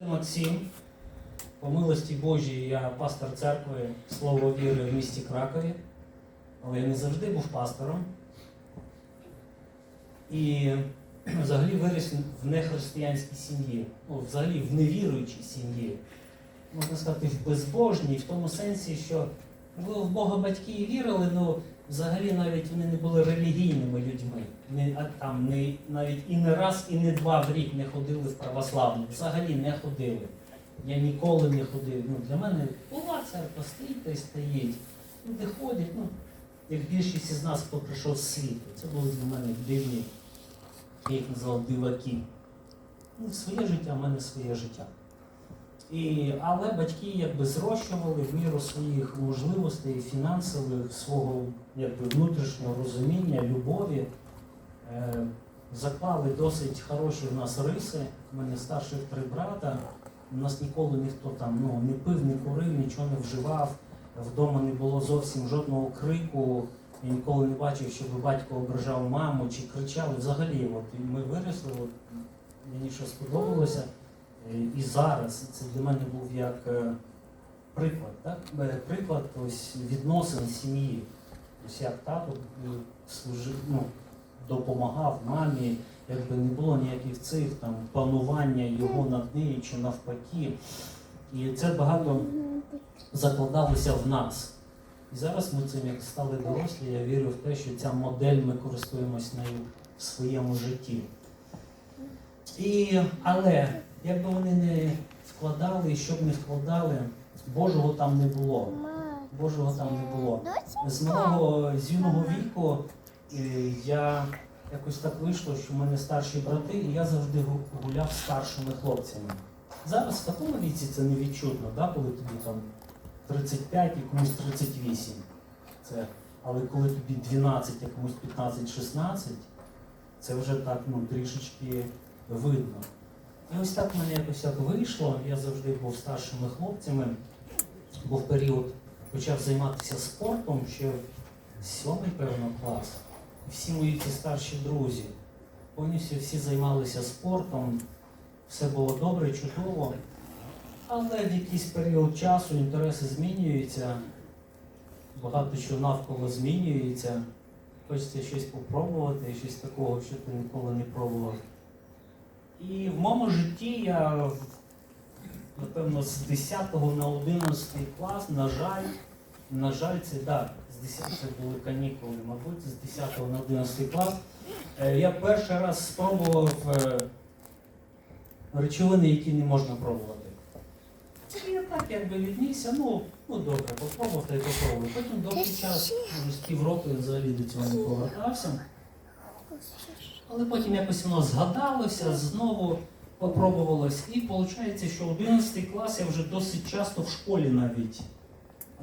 Максим, по милості Божій, я пастор церкви Слово віри в місті Кракові, але я не завжди був пастором. І взагалі виріс в нехристиянській сім'ї, ну, взагалі в невіруючій сім'ї. Можна сказати, в безбожній, в тому сенсі, що ну, в Бога батьки і вірили, але взагалі навіть вони не були релігійними людьми. Не, а там не, навіть і не раз, і не два в рік не ходили в православну. Взагалі не ходили. Я ніколи не ходив. Ну, для мене була церква стоїть та й стоїть. Люди ходять, ну, як більшість із нас, хто прийшов з світу. Це були для мене дивні, я їх називав диваки. Ну, своє життя, в мене своє життя. І, але батьки якби зрощували в міру своїх можливостей, фінансових, свого якби, внутрішнього розуміння, любові. Е, заклали досить хороші в нас риси. У мене старших три брата. У нас ніколи ніхто там ну, не пив, не курив, нічого не вживав. Вдома не було зовсім жодного крику. Я ніколи не бачив, щоб батько ображав маму чи кричав. Взагалі, от, ми виросли, от, мені що сподобалося. Е, І зараз це для мене був як е, приклад, так? Е, приклад ось, відносин сім'ї. Ось як тато служив, ну, допомагав мамі, якби не було ніяких цих там панування його над нею чи навпаки. І це багато закладалося в нас. І зараз ми цим як стали дорослі, я вірю в те, що ця модель ми користуємось нею в своєму житті. І, але якби вони не вкладали, і що б не вкладали, Божого там не було. Божого там не було. З малого з юного віку я якось так вийшло, що в мене старші брати, і я завжди гуляв з старшими хлопцями. Зараз в такому віці це не відчутно, да, коли тобі там 35 і комусь 38. Це, але коли тобі 12, а комусь 15-16, це вже так ну, трішечки видно. І ось так в мене якось так вийшло. Я завжди був старшими хлопцями. Був період, почав займатися спортом ще в сьомий, певно, клас. Всі мої ці старші друзі. Повністю всі займалися спортом, все було добре, чудово. Але в якийсь період часу інтереси змінюються, багато чого навколо змінюється. Хочеться щось попробувати, щось такого, що ти ніколи не пробував. І в моєму житті я, напевно, з 10 на 11 клас, на жаль, на жаль, це так, з 10 це були канікули, мабуть, з 10 на 11 клас. Е, Я перший раз спробував е, речовини, які не можна пробувати. І я так якби віднісся, ну, ну добре, попробував та й попробував. Потім довгий час, з півроку я взагалі до цього не повертався. Але потім якось воно згадалося, знову попробувалось. І виходить, що 11 клас я вже досить часто в школі навіть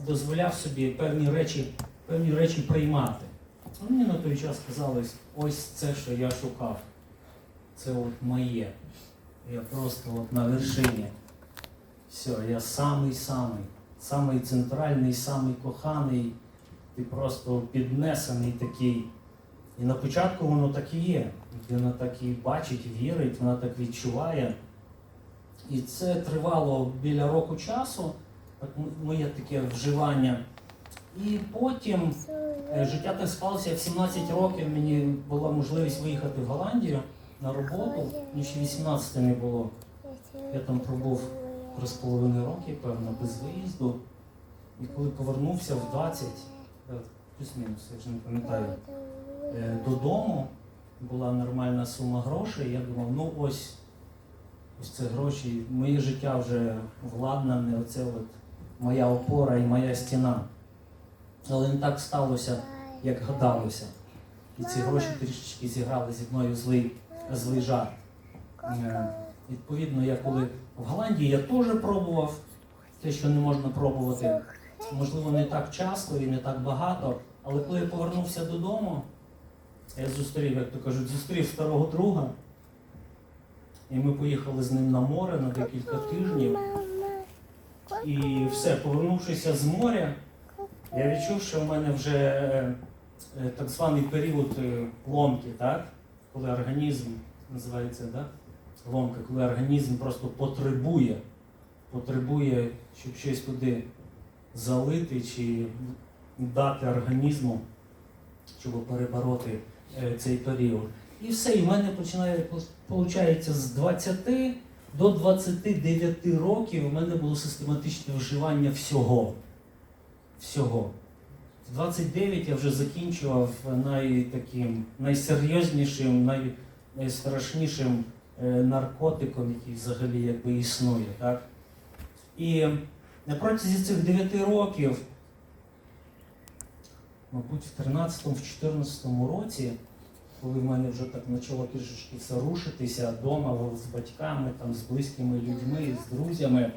дозволяв собі певні речі, певні речі приймати. А Мені на той час казалось, ось це, що я шукав. Це от моє. Я просто от на вершині. Все, я самий-самий, самий центральний, самий коханий, ти просто піднесений такий. І на початку воно так і є. Людина так і бачить, вірить, вона так відчуває. І це тривало біля року часу, так моє таке вживання. І потім е, життя так склалося в 17 років. Мені була можливість виїхати в Голландію на роботу. Мені ще 18 не було. Я там пробув 3,5 роки, певно, без виїзду. І коли повернувся в 20, е, плюс-мінус, я вже не пам'ятаю, додому була нормальна сума грошей. Я думав, ну ось, ось це гроші, моє життя вже владнане, оце от моя опора і моя стіна. Але не так сталося, як гадалося. І ці гроші трішечки зіграли зі мною злий, злий жарт. Е, Відповідно, я коли в Голландії я теж пробував те, що не можна пробувати. Можливо, не так часто і не так багато. Але коли я повернувся додому, я зустрів, як то кажуть, зустрів старого друга. І ми поїхали з ним на море на декілька тижнів. І все, повернувшися з моря, я відчув, що в мене вже е, е, так званий період е, ломки, так? коли організм називається, так? ломка, коли організм просто потребує, потребує, щоб щось туди залити чи дати організму, щоб перебороти цей період. І все, і в мене починає, виходить, з 20 до 29 років у мене було систематичне вживання всього. Всього. В 29 я вже закінчував най, таким, найсерйознішим, най, найстрашнішим е, наркотиком, який взагалі якби існує. Так? І на протязі цих 9 років, мабуть, в 13-14 році, коли в мене вже так почало трішечки рушитися вдома з батьками, там, з близькими людьми, з друзями,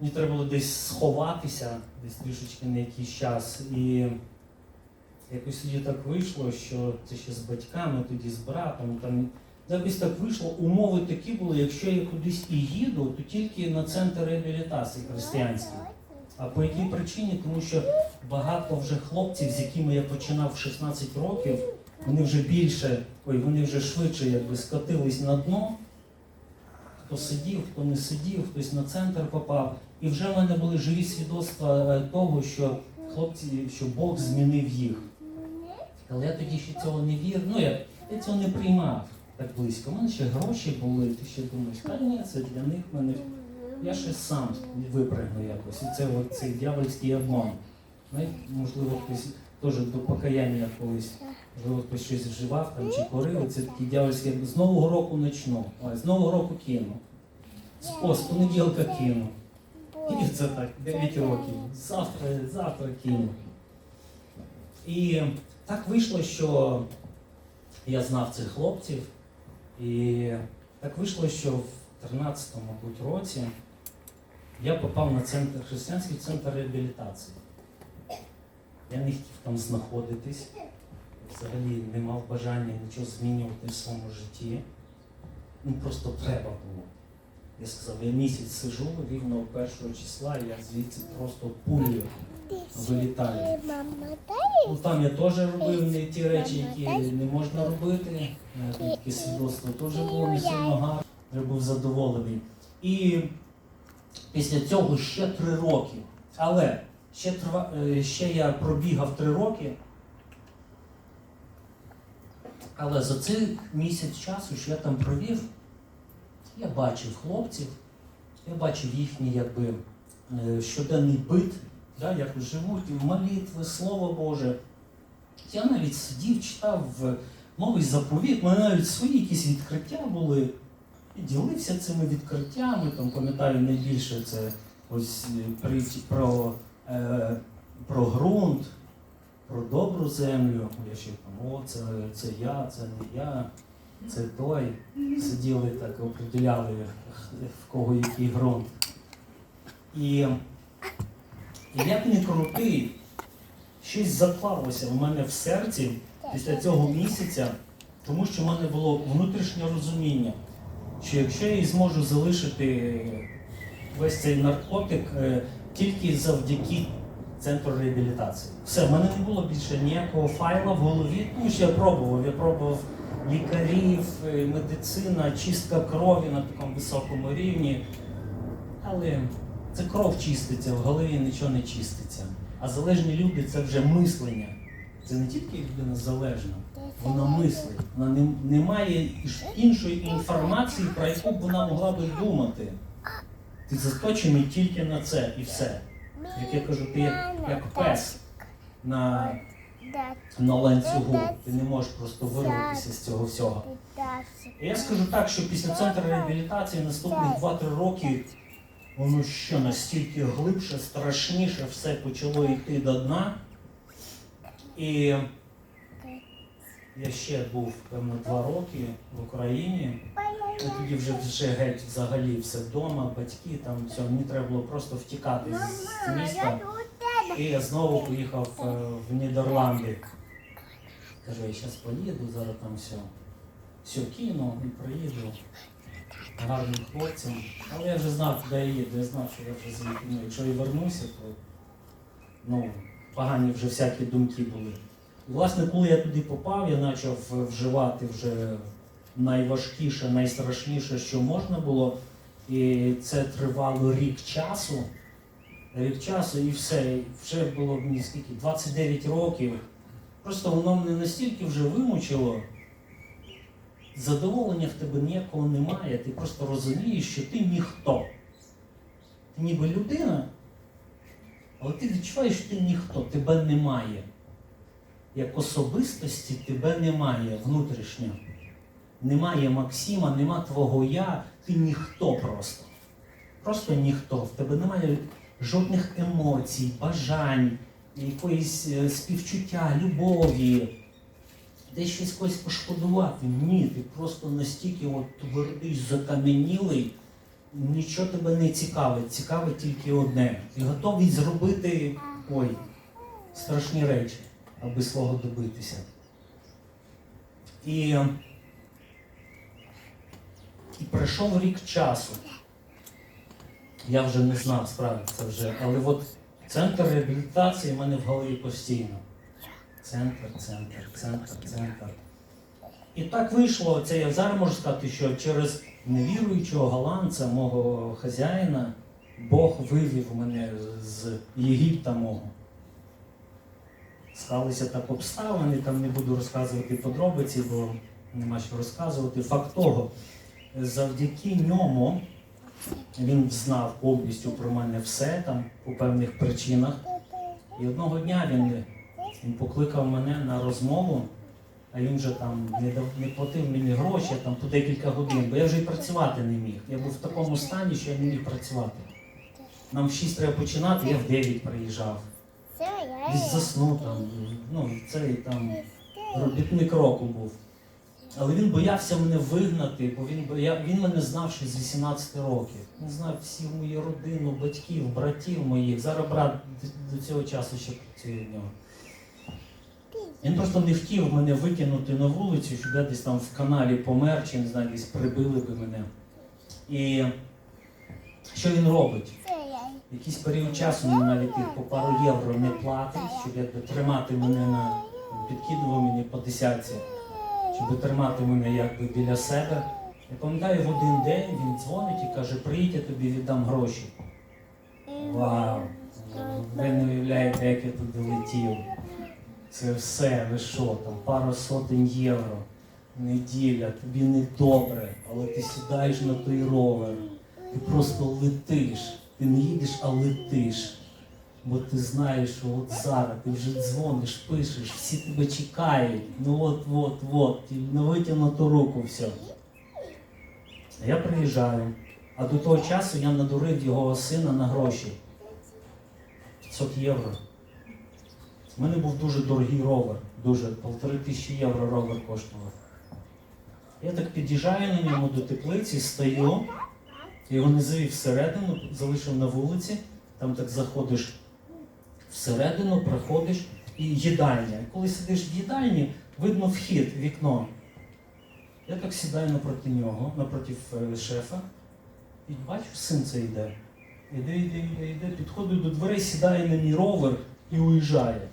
мені треба було десь сховатися, десь трішечки на якийсь час. І якось тоді так вийшло, що це ще з батьками, тоді з братом. Там, якось так вийшло, умови такі були, якщо я кудись і їду, то тільки на центр реабілітації християнський. А по якій причині? Тому що багато вже хлопців, з якими я починав 16 років, вони вже більше, ой, вони вже швидше якби скотились на дно. Хто сидів, хто не сидів, хтось на центр попав. І вже в мене були живі свідоцтва е, того, що хлопці, що Бог змінив їх. Але я тоді ще цього не вірив. Ну, я, я цього не приймав так близько. У мене ще гроші були, ти ще думаєш, та ні, це для них мене. Я ще сам випрягну якось. І це от цей дьявольський обман. Можливо, хтось теж до покаяння колись, можливо, хтось щось вживав там чи курив. Це такий дьявольський, якби з Нового року почну. Ой, з Нового року кину. З, з понеділка кину. І це так, 9 років. Завтра, завтра кину. І так вийшло, що я знав цих хлопців. І так вийшло, що в 13 мабуть, році я попав на центр, християнський центр реабілітації. Я не хотів там знаходитись, взагалі не мав бажання нічого змінювати в своєму житті. Ну просто треба було. Я сказав, я місяць сижу, рівно першого числа, я звідси просто пулею вилітаю. Ну, там я теж робив не ті речі, які не можна робити. Таке свідоцтво теж було не сильно гарне. Я був задоволений. І після цього ще три роки. Але ще, трва- е, ще я пробігав три роки. Але за цей місяць часу, що я там провів, я бачив хлопців, я бачив їхній якби, е, щоденний бит, да, як живуть, молитви, Слово Боже. Я навіть сидів, читав новий заповіт, у мене навіть свої якісь відкриття були. І ділився цими відкриттями. Там пам'ятаю найбільше це ось е, притчі про, е, про ґрунт, про добру землю. Я ще там, о, це, це я, це не я, це той. Сиділи так, определяли, в кого який ґрунт. І, і як не крутий, щось заклалося в мене в серці після цього місяця, тому що в мене було внутрішнє розуміння, що якщо я зможу залишити весь цей наркотик е, тільки завдяки центру реабілітації. Все, в мене не було більше ніякого файла в голові, тому що я пробував. Я пробував лікарів, е, медицина, чистка крові на такому високому рівні. Але це кров чиститься, в голові нічого не чиститься. А залежні люди це вже мислення. Це не тільки людина залежна, вона мислить. Вона не, не має іншої інформації, про яку б вона могла би думати. Ти заточений тільки на це і все. Як я кажу, ти як, як пес на, на ланцюгу. Ти не можеш просто вирватися з цього всього. І я скажу так, що після центру реабілітації наступних 2-3 роки воно ще настільки глибше, страшніше, все почало йти до дна. І я ще був, певно, два роки в Україні. Я тоді вже вже геть взагалі все вдома, батьки там все. Мені треба було просто втікати з міста. І я знову поїхав е, в Нідерланди. Кажу, я зараз поїду, зараз там все. Все кину і приїду гарним хлопцям. Але я вже знав, куди я їду, я знав, що я вже звідти. Ну, якщо я вернуся, то ну, погані вже всякі думки були. Власне, коли я туди попав, я почав вживати вже найважкіше, найстрашніше, що можна було. І це тривало рік часу. Рік часу і все. Вже було мені скільки? 29 років. Просто воно мене настільки вже вимучило. Задоволення в тебе ніякого немає. Ти просто розумієш, що ти ніхто. Ти ніби людина, але ти відчуваєш, що ти ніхто, тебе немає. Як особистості тебе немає внутрішньо. Немає Максима, нема твого я, ти ніхто просто. Просто ніхто. В тебе немає жодних емоцій, бажань, якоїсь е, співчуття, любові, десь щось когось пошкодувати. Ні, ти просто настільки от твердий, закам'янілий, нічого тебе не цікавить. Цікавить тільки одне. Ти готовий зробити ой, страшні речі, аби свого добитися. І, і пройшов рік часу. Я вже не знав справді це вже, але от центр реабілітації в мене в голові постійно. Центр, центр, центр, центр. І так вийшло, це я зараз можу сказати, що через невіруючого голландця, мого хазяїна, Бог вивів мене з Єгипта мого. Сталися так обставини, там не буду розказувати подробиці, бо нема що розказувати. Факт того, завдяки ньому він знав повністю про мене все там по певних причинах. І одного дня він, він покликав мене на розмову, а він вже там не, дав- не платив мені гроші там по декілька годин, бо я вже й працювати не міг. Я був в такому стані, що я не міг працювати. Нам в 6 треба починати, я в 9 приїжджав. Десь заснув там, ну, цей там робітник року був. Але він боявся мене вигнати, бо він, боя... він мене знав ще з 18 років. Він знав всю мою родину, батьків, братів моїх. Зараз брат до цього часу ще працює в нього. Він просто не хотів мене викинути на вулицю, щоб я десь там в каналі помер, чи не знаю, десь прибили би мене. І що він робить? Якийсь період часу він навіть і по пару євро не платить, щоб якби тримати мене на підкидував мені по десятці, щоб тримати мене якби біля себе. Я пам'ятаю, в один день він дзвонить і каже, приїдь, я тобі віддам гроші. Вау! Ви не уявляєте, як я туди летів. Це все, ви що, там пару сотень євро, неділя, тобі не добре, але ти сідаєш на той ровер, ти просто летиш. Ти не їдеш, а летиш. Бо ти знаєш, що от зараз ти вже дзвониш, пишеш, всі тебе чекають. Ну от, от, от, і на витягнуту руку все. А я приїжджаю, а до того часу я надурив його сина на гроші. 500 євро. У мене був дуже дорогий ровер, дуже, полтори тисячі євро ровер коштував. Я так під'їжджаю на ньому до теплиці, стою, я його не завів всередину, залишив на вулиці, там так заходиш всередину, проходиш і їдальня. І коли сидиш в їдальні, видно вхід, вікно. Я так сідаю напроти нього, напроти е, шефа, і бачу, син це йде. Іде, іде, іде, іде, підходить до дверей, сідає на мій ровер і уїжджає.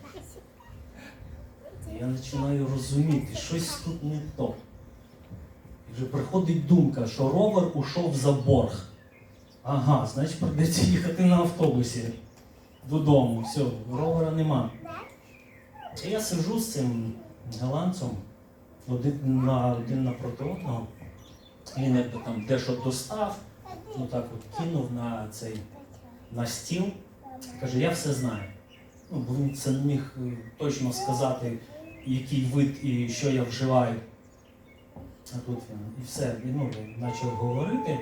Я починаю розуміти, щось тут не то. Вже приходить думка, що ровер ушов за борг. Ага, значить прийдеться їхати на автобусі додому. Все, ровера нема. І я сиджу з цим голландцем один, на, один напроти одного. Він якби там дещо достав, ну так от кинув на цей на стіл. Каже, я все знаю. Ну, бо він це не міг е, точно сказати, який вид і що я вживаю. А тут він і все, і, ну, він почав говорити.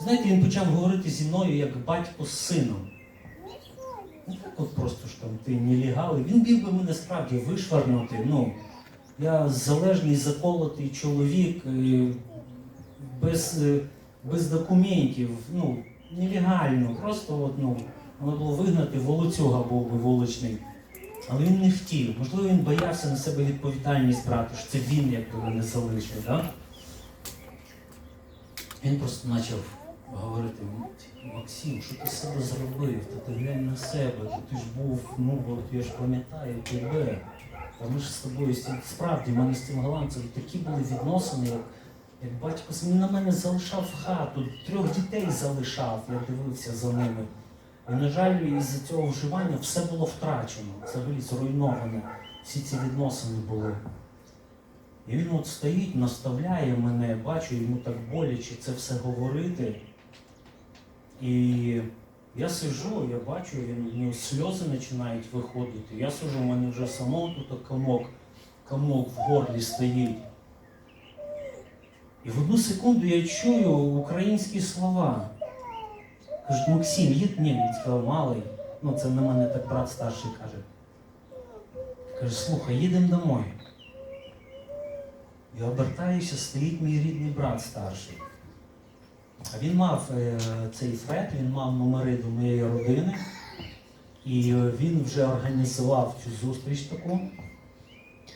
Знаєте, він почав говорити зі мною як батько з сином. Не так от просто ж там ти нелегали. Він біг би мене справді вишварнути. Ну, я залежний заколотий чоловік е, без, е, без документів, ну, нелегально, просто от, ну, треба було вигнати, волоцюга був би вуличний. Але він не хотів. Можливо, він боявся на себе відповідальність брати, що це він якби мене залишив. Да? Він просто почав говорити, Максим, що ти себе зробив? Та ти глянь на себе, та ти ж був, ну от я ж пам'ятаю тебе. Та ми ж з тобою справді, в мене з цим голландцем такі були відносини, як Як батько с- на мене залишав хату, трьох дітей залишав, я дивився за ними. І, на жаль, із-за цього вживання все було втрачено, взагалі зруйноване. Всі ці відносини були. І він от стоїть, наставляє мене, бачу, йому так боляче це все говорити. І я сижу, я бачу, він, нього сльози починають виходити. Я сижу, у мене вже самого тут комок, комок в горлі стоїть. І в одну секунду я чую українські слова. Кажуть, Максим, їд ні, він сказав, малий. Ну, це на мене так брат старший каже. Каже, слухай, їдемо домой. Я обертаюся, стоїть мій рідний брат старший. А він мав е, цей фред, він мав номери до моєї родини, і е, він вже організував цю зустріч таку.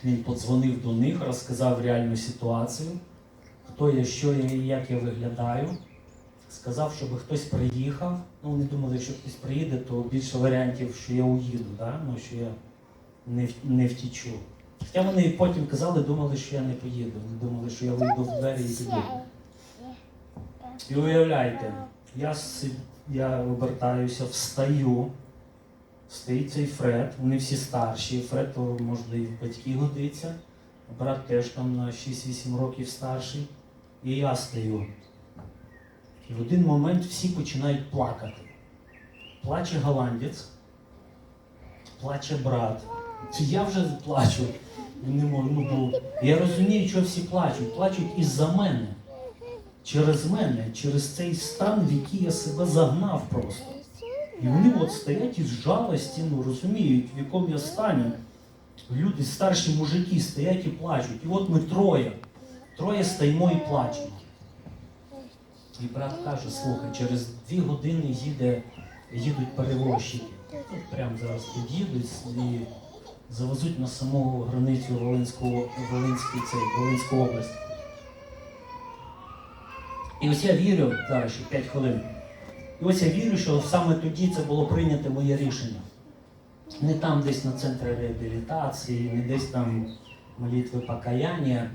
Він подзвонив до них, розказав реальну ситуацію, хто я, що я і як я виглядаю. Сказав, щоб хтось приїхав. Ну, вони думали, що хтось приїде, то більше варіантів, що я уїду, да? ну, що я не, не втічу. Хоча вони потім казали, думали, що я не поїду. Вони думали, що я вийду в двері і піду. І уявляйте, я, я обертаюся, встаю, стоїть цей Фред, вони всі старші, Фред, то можливо і в батьки годиться, брат теж там на 6-8 років старший, і я стою. І в один момент всі починають плакати. Плаче голландець, плаче брат. Я вже плачу. Не можу, ну, бо я розумію, що всі плачуть. Плачуть із-за мене. Через мене, через цей стан, в який я себе загнав просто. І вони от стоять із жалості, ну розуміють, в якому я стані. Люди, старші мужики, стоять і плачуть. І от ми троє. Троє стоїмо і плачемо. І брат каже, слухай, через дві години їде, їдуть перевозчики. От прямо зараз під'їдуть і завезуть на саму границю Волинського, Волинський, цей, Волинську область. І ось я вірю, зараз ще 5 хвилин. І ось я вірю, що саме тоді це було прийнято моє рішення. Не там десь на центрі реабілітації, не десь там молитви покаяння.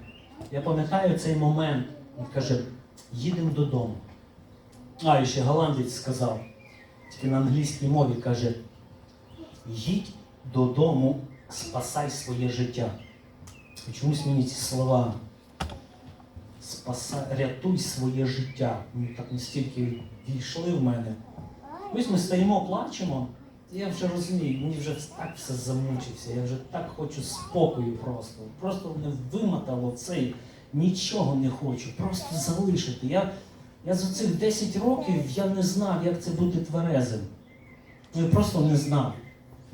Я пам'ятаю цей момент, він каже, їдемо додому. А, і ще голландець сказав, тільки на англійській мові каже, їдь додому, спасай своє життя. І чомусь мені ці слова спасай, рятуй своє життя. Ну, так настільки війшли в мене. Ось ми стоїмо, плачемо. і Я вже розумію, мені вже так все замучився, я вже так хочу спокою просто. Просто мене вимотало цей, нічого не хочу, просто залишити. Я, я за цих 10 років я не знав, як це бути тверезим. Ну, Я просто не знав.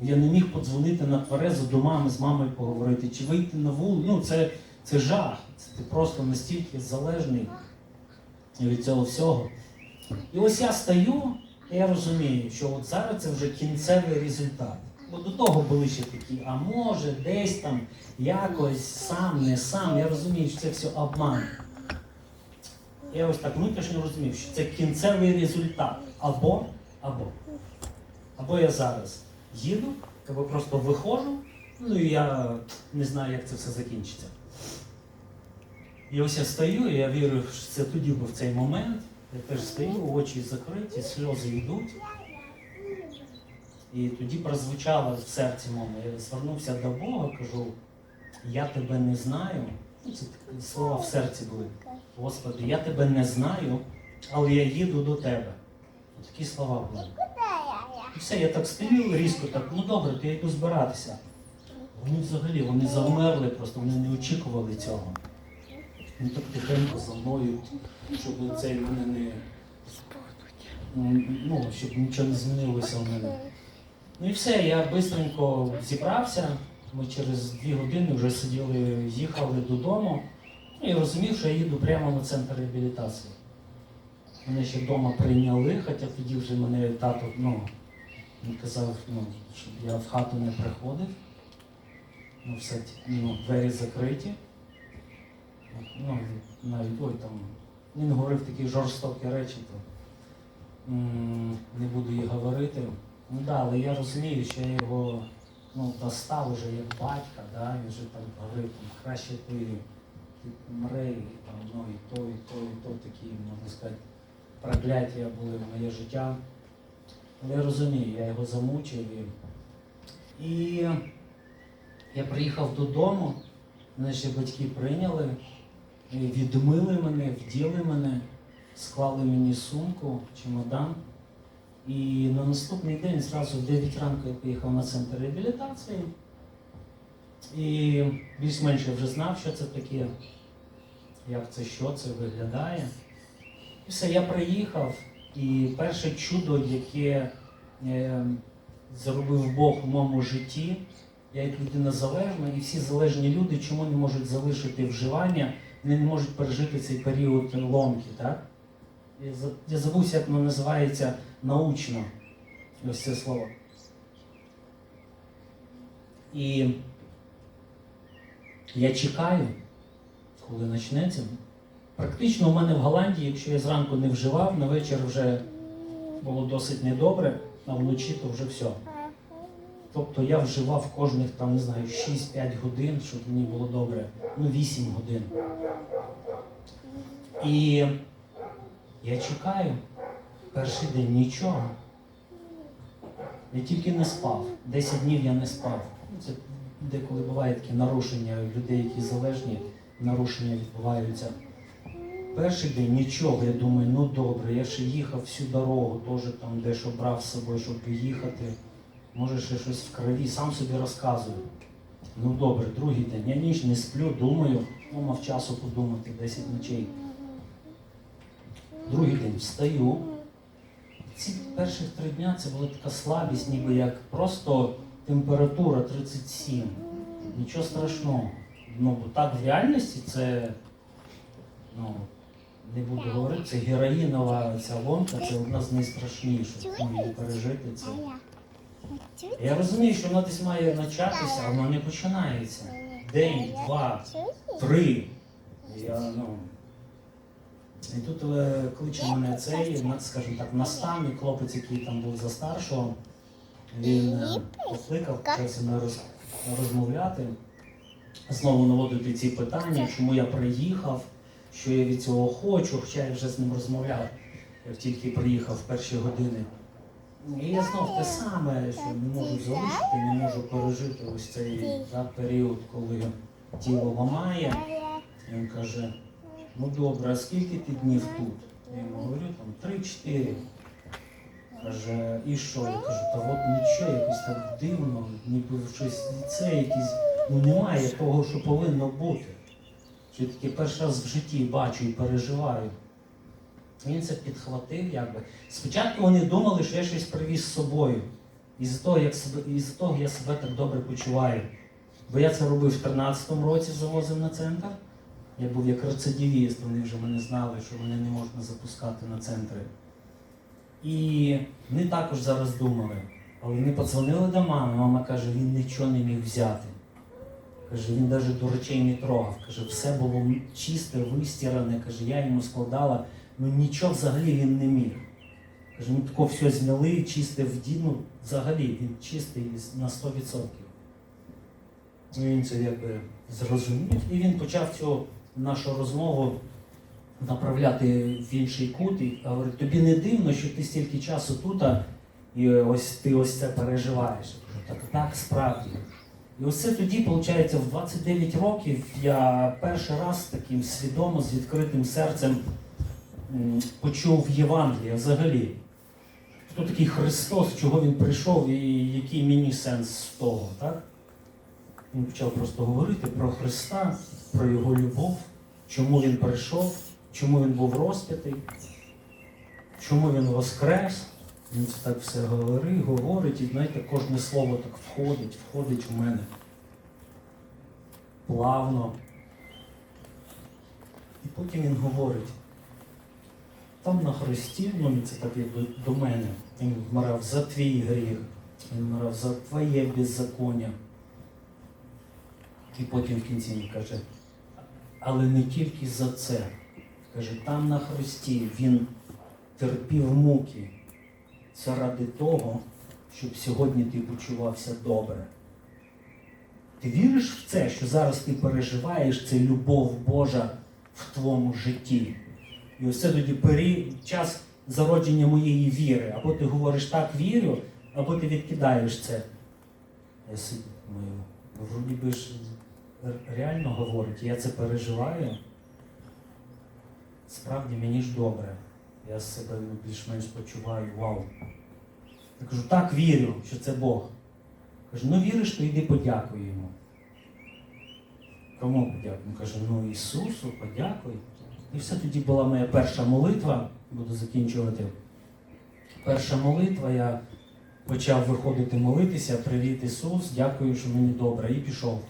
Я не міг подзвонити на тверезу до мами з мамою поговорити, чи вийти на вулицю. Ну, це, це жах. Це ти просто настільки залежний від цього всього. І ось я стою, і я розумію, що от зараз це вже кінцевий результат. Бо до того були ще такі, а може, десь там, якось, сам, не сам. Я розумію, що це все обман. Я ось так внутрішньо розумів, що це кінцевий результат. Або, або. Або я зараз їду, або просто виходжу, ну і я не знаю, як це все закінчиться. І ось я стою, і я вірю, що це тоді був цей момент. Я теж стою, очі закриті, сльози йдуть. І тоді прозвучало в серці моєму. Я звернувся до Бога, кажу, я тебе не знаю. Ну, це слова в серці були. Господи, я тебе не знаю, але я їду до тебе. Такі слова були. І все, я так стою різко, так, ну добре, то я йду збиратися. Вони взагалі вони завмерли, просто вони не очікували цього. Вони так тихенько за мною, щоб цей мене не. Ну, щоб нічого не змінилося в мене. Ну і все, я швидко зібрався. Ми через дві години вже сиділи, їхали додому. Ну, і розумів, що я їду прямо на центр реабілітації. Мене ще вдома прийняли, хоча тоді вже мене тато ну, він казав, ну, щоб я в хату не приходив. Ну, все, ну, двері закриті. Ну, навіть ой, там, він говорив такі жорстокі речі, то м, не буду їх говорити. Ну да, але я розумію, що я його ну, достав уже як батька, да, він вже там говорив, там, краще ти ти помре, і там, ну, і то, і то, і то такі, можна сказати, прокляття були в моє життя. Але я розумію, я його замучив. І, і я приїхав додому, ще батьки прийняли, відмили мене, вділи мене, склали мені сумку, чемодан. І на наступний день, зразу в 9 ранку, я поїхав на центр реабілітації. І більш-менш я вже знав, що це таке, як це, що це виглядає. І все, я приїхав, і перше чудо, яке е, зробив Бог у моєму житті, я як людина залежна, і всі залежні люди чому не можуть залишити вживання, не можуть пережити цей період ломки, так? Я забувся, як воно називається научно. Ось це слово. І я чекаю, коли почнеться. Практично у мене в Голландії, якщо я зранку не вживав, на вечір вже було досить недобре, а вночі то вже все. Тобто я вживав кожних там, не знаю, 6-5 годин, щоб мені було добре. Ну, 8 годин. І я чекаю. Перший день нічого. Я тільки не спав. 10 днів я не спав. Це деколи буває такі нарушення людей, які залежні, нарушення відбуваються. Перший день нічого, я думаю, ну добре, я ще їхав всю дорогу, теж там дещо брав з собою, щоб поїхати. Може ще щось в крові, сам собі розказую. Ну добре, другий день. Я ніч не сплю, думаю, ну мав часу подумати 10 ночей. Другий день встаю. Ці перших три дня це була така слабість, ніби як просто температура 37. Нічого страшного. Ну, бо так в реальності це, ну, не буду говорити, це героїнова ця ломка, це одна з найстрашніших. Ну, пережити це. Я розумію, що воно десь має початися, а воно не починається. День, два, три. Я, ну, і тут кличе мене цей, скажімо так, наставник, хлопець, який там був за старшого. Він е, покликав, почав зі мною роз, розмовляти, знову наводити ці питання, чому я приїхав, що я від цього хочу, хоча я вже з ним розмовляв, як тільки приїхав в перші години. І я знов те саме, що не можу залишити, не можу пережити ось цей да, період, коли тіло ламає. Він каже, ну добре, а скільки ти днів тут? Я йому говорю, там 3-4. Каже, і що? Я кажу, та от нічого, якось так дивно, ніби щось це якісь, ну немає того, що повинно бути. Я таке перший раз в житті бачу і переживаю. Він це підхватив, якби. Спочатку вони думали, що я щось привіз з собою. Із-за того, як себе, із того я себе так добре почуваю. Бо я це робив в 13-му році, завозив на центр. Я був як рецидивіст, вони вже мене знали, що мене не можна запускати на центри. І вони також зараз думали. Але вони подзвонили до мами, мама каже, він нічого не міг взяти. Каже, він навіть до речей не трогав. Каже, все було чисте, вистіране. Каже, я йому складала, ну нічого взагалі він не міг. Каже, ми тако все зняли, чисте вді, ну взагалі він чистий на 100%. І Він це якби зрозумів, і він почав цю нашу розмову направляти в інший кут і говорить, тобі не дивно, що ти стільки часу тут, і ось ти ось це переживаєш. Так, так, справді. І ось це тоді, виходить, в 29 років я перший раз таким свідомо, з відкритим серцем почув Євангелія взагалі. Хто такий Христос, чого він прийшов і який мені сенс з того, так? Він почав просто говорити про Христа, про Його любов, чому він прийшов, чому він був розп'ятий, чому він воскрес. Він це так все говорить, говорить, і знаєте, кожне слово так входить, входить в мене. Плавно. І потім він говорить, там на хресті, ну це так якби до мене, він вмирав за твій гріх, він вмирав за твоє беззаконня. І потім в кінці він каже, але не тільки за це. Каже, там на хресті він терпів муки. Це ради того, щоб сьогодні ти почувався добре. Ти віриш в це, що зараз ти переживаєш це любов Божа в твоєму житті? І ось це тоді пері... час зародження моєї віри. Або ти говориш так вірю, або ти відкидаєш це. Я ну, вроді би ж реально говорить, я це переживаю. Справді мені ж добре. Я себе більш-менш почуваю, вау. Я кажу, так вірю, що це Бог. Кажу, ну віриш, то йди подякуй йому. Кому подякуй? Каже, ну Ісусу, подякуй. І все тоді була моя перша молитва, буду закінчувати. Перша молитва, я почав виходити молитися, привіт Ісус, дякую, що мені добре, і пішов.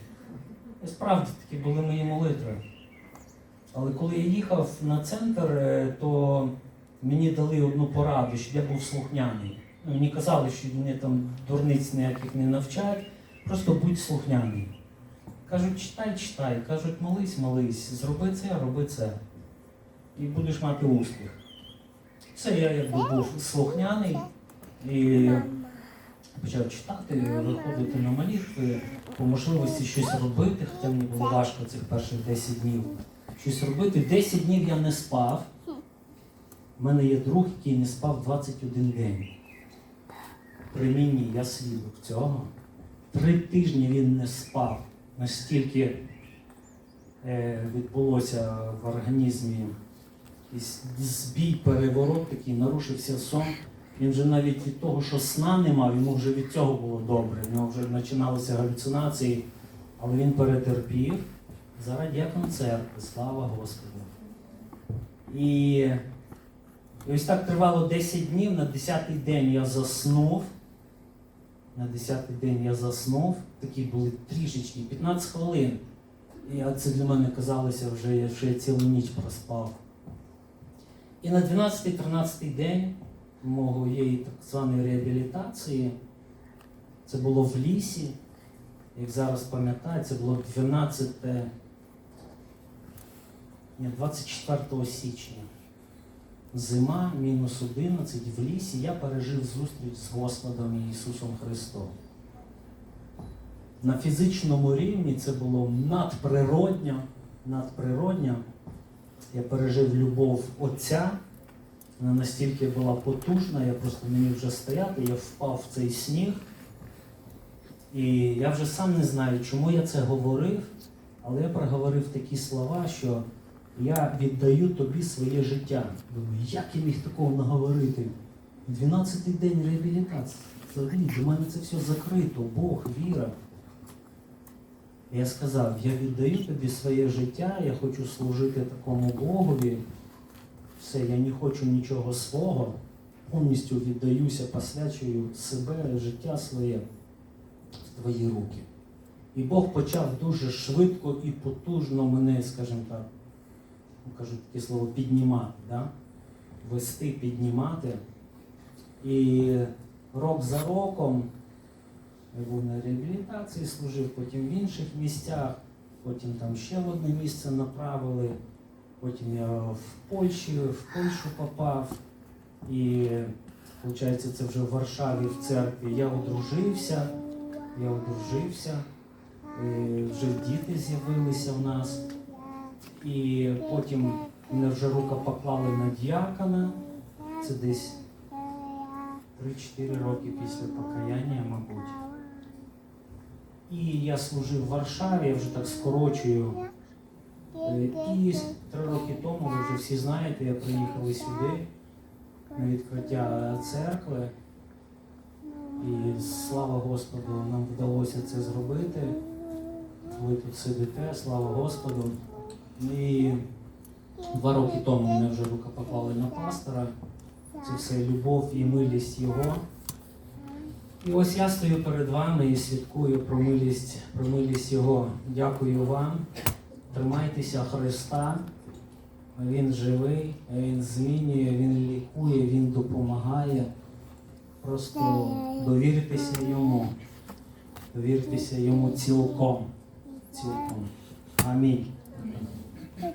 І справді такі були мої молитви. Але коли я їхав на центр, е, то мені дали одну пораду, щоб я був слухняний. Ну, Мені казали, що вони там дурниць ніяких не навчають, просто будь слухняний. Кажуть, читай, читай, кажуть, молись, молись, зроби це, роби це. І будеш мати успіх. Все, я якби був слухняний і почав читати, виходити на молитви, по можливості щось робити, хоча мені було важко цих перших 10 днів. Щось робити. 10 днів я не спав. У мене є друг, який не спав 21 день. При мені я свідок цього. Три тижні він не спав. Настільки е, відбулося в організмі якийсь збій, переворот такий, нарушився сон. Він вже навіть від того, що сна не мав, йому вже від цього було добре. В нього вже починалися галюцинації, але він перетерпів заради дякон церкви, слава Господу. І, і ось так тривало 10 днів, на 10-й день я заснув. На 10-й день я заснув, такі були трішечки, 15 хвилин. І це для мене казалося вже, що я цілу ніч проспав. І на 12-13 день моєї так званої реабілітації, це було в лісі, як зараз пам'ятаю, це було 12, ні, 24 січня. Зима, мінус 11 в лісі, я пережив зустріч з Господом Ісусом Христом. На фізичному рівні це було надприродньо, надприродньо. Я пережив любов Отця. Вона настільки була потужна, я просто міг вже стояти, я впав в цей сніг. І я вже сам не знаю, чому я це говорив, але я проговорив такі слова, що я віддаю тобі своє життя. Думаю, як я міг такого наговорити? 12-й день реабілітації. Для мене це все закрито, Бог, віра. Я сказав, я віддаю тобі своє життя, я хочу служити такому Богові. Все, я не хочу нічого свого, повністю віддаюся, посвячую себе, життя своє в твої руки. І Бог почав дуже швидко і потужно мене, скажімо так, ну, кажуть таке слово, піднімати, да? вести, піднімати. І рок за роком я був на реабілітації, служив, потім в інших місцях, потім там ще в одне місце направили, потім я в Польщі, в Польщу попав. І виходить, це вже в Варшаві в церкві. Я одружився, я одружився, вже діти з'явилися в нас. І потім мене вже рука поклали на діакона. Це десь 3-4 роки після покаяння, мабуть. І я служив в Варшаві, я вже так скорочую. Е, І три роки тому, ви вже всі знаєте, я приїхали сюди на відкриття церкви. І слава Господу, нам вдалося це зробити. Ви тут сидите, слава Господу. І два роки тому мене вже рука поклали на пастора. Це все любов і милість Його. І ось я стою перед вами і свідкую про милість, про милість Його. Дякую вам. Тримайтеся Христа. Він живий, Він змінює, Він лікує, Він допомагає. Просто довіртеся йому. Довіртеся йому цілком. Цілком. Амінь. А.